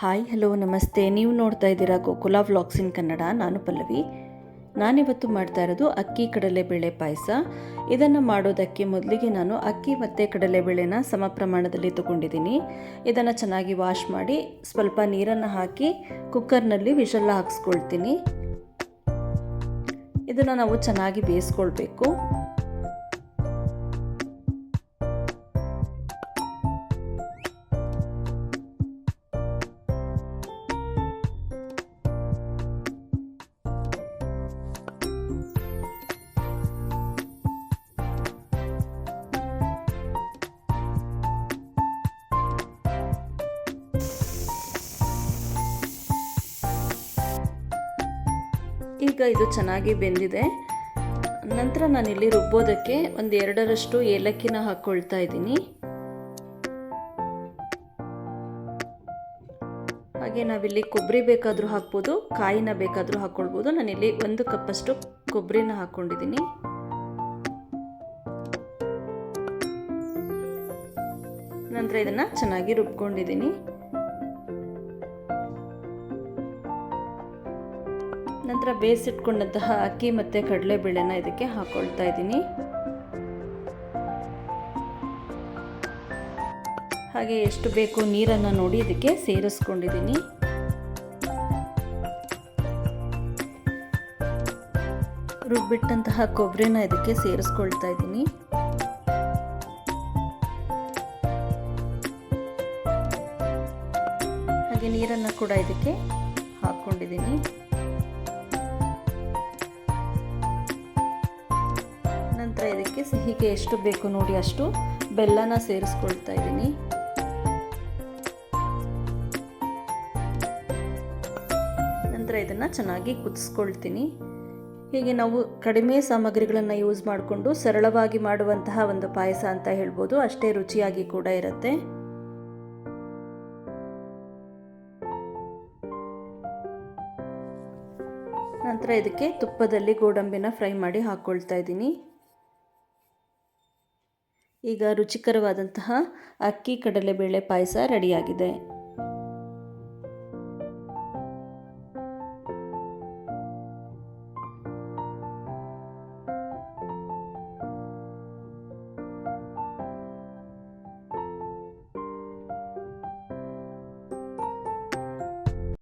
Hi, hello, ನಮಸ್ತೆ. ನೀವು ನೋಡ್ತಾ ಇದ್ದೀರಾ ಗೋಕುಲ ವ್ಲಾಗ್ಸ್ ಇನ್ ಕನ್ನಡ. ನಾನು ಪಲ್ಲವಿ. ನಾನಿವತ್ತು ಮಾಡ್ತಾ ಇರೋದು ಅಕ್ಕಿ ಕಡಲೆಬೇಳೆ ಪಾಯಸ. ಇದನ್ನು ಮಾಡೋದಕ್ಕೆ ಮೊದಲಿಗೆ ನಾನು ಅಕ್ಕಿ ಮತ್ತು ಕಡಲೆಬೇಳೆನ ಸಮ ಪ್ರಮಾಣದಲ್ಲಿ ತಗೊಂಡಿದ್ದೀನಿ. ಇದನ್ನು ಚೆನ್ನಾಗಿ ವಾಶ್ ಮಾಡಿ ಸ್ವಲ್ಪ ನೀರನ್ನು ಹಾಕಿ ಕುಕ್ಕರ್ನಲ್ಲಿ ವಿಷಲ್ಲ ಹಾಕ್ಸ್ಕೊಳ್ತೀನಿ. ಇದನ್ನು ನಾವು ಚೆನ್ನಾಗಿ ಬೇಯಿಸ್ಕೊಳ್ಬೇಕು. ಈಗ ಇದು ಚೆನ್ನಾಗಿ ಬೆಂದಿದೆ. ನಂತರ ನಾನಿಲ್ಲಿ ರುಬ್ಬೋದಕ್ಕೆ ಒಂದು ಎರಡರಷ್ಟು ಏಲಕ್ಕಿನ ಹಾಕ್ಕೊಳ್ತಾ ಇದ್ದೀನಿ. ಹಾಗೆ ನಾವಿಲ್ಲಿ ಕೊಬ್ಬರಿ ಬೇಕಾದರೂ ಹಾಕ್ಬೋದು, ಕಾಯಿನ ಬೇಕಾದರೂ ಹಾಕ್ಕೊಳ್ಬೋದು ನಾನಿಲ್ಲಿ ಒಂದು ಕಪ್ಪಷ್ಟು ಕೊಬ್ಬರಿನ ಹಾಕ್ಕೊಂಡಿದ್ದೀನಿ ನಂತರ ಇದನ್ನು ಚೆನ್ನಾಗಿ ರುಬ್ಕೊಂಡಿದ್ದೀನಿ. ನಂತರ ಬೇಯಿಸಿಟ್ಕೊಂಡಂತಹ ಅಕ್ಕಿ ಮತ್ತು ಕಡಲೆಬೇಳೆನ ಇದಕ್ಕೆ ಹಾಕ್ಕೊಳ್ತಾ ಇದ್ದೀನಿ. ಹಾಗೆ ಎಷ್ಟು ಬೇಕು ನೀರನ್ನು ನೋಡಿ ಇದಕ್ಕೆ ಸೇರಿಸ್ಕೊಂಡಿದ್ದೀನಿ. ರುಬ್ಬಿಟ್ಟಂತಹ ಕೊಬ್ಬರಿನ ಇದಕ್ಕೆ ಸೇರಿಸ್ಕೊಳ್ತಾ ಇದ್ದೀನಿ. ಹಾಗೆ ನೀರನ್ನು ಕೂಡ ಇದಕ್ಕೆ ಹಾಕ್ಕೊಂಡಿದ್ದೀನಿ ನಂತರ ಇದಕ್ಕೆ ಸಿಹಿಗೆ ಎಷ್ಟು ಬೇಕು ನೋಡಿ ಅಷ್ಟು ಬೆಲ್ಲನ ಸೇರಿಸ್ಕೊಳ್ತಾ ಇದ್ದೀನಿ. ನಂತರ ಇದನ್ನು ಚೆನ್ನಾಗಿ ಕುದಿಸ್ಕೊಳ್ತೀನಿ. ಹೀಗೆ ನಾವು ಕಡಿಮೆ ಸಾಮಗ್ರಿಗಳನ್ನು ಯೂಸ್ ಮಾಡಿಕೊಂಡು ಸರಳವಾಗಿ ಮಾಡುವಂತಹ ಒಂದು ಪಾಯಸ ಅಂತ ಹೇಳ್ಬೋದು. ಅಷ್ಟೇ ರುಚಿಯಾಗಿ ಕೂಡ ಇರುತ್ತೆ. ನಂತರ ಇದಕ್ಕೆ ತುಪ್ಪದಲ್ಲಿ ಗೋಡಂಬಿನ ಫ್ರೈ ಮಾಡಿ ಹಾಕ್ಕೊಳ್ತಾ ಇದ್ದೀನಿ. ಈಗ ರುಚಿಕರವಾದಂತಹ ಅಕ್ಕಿ ಕಡಲೆಬೇಳೆ ಪಾಯಸ ರೆಡಿಯಾಗಿದೆ.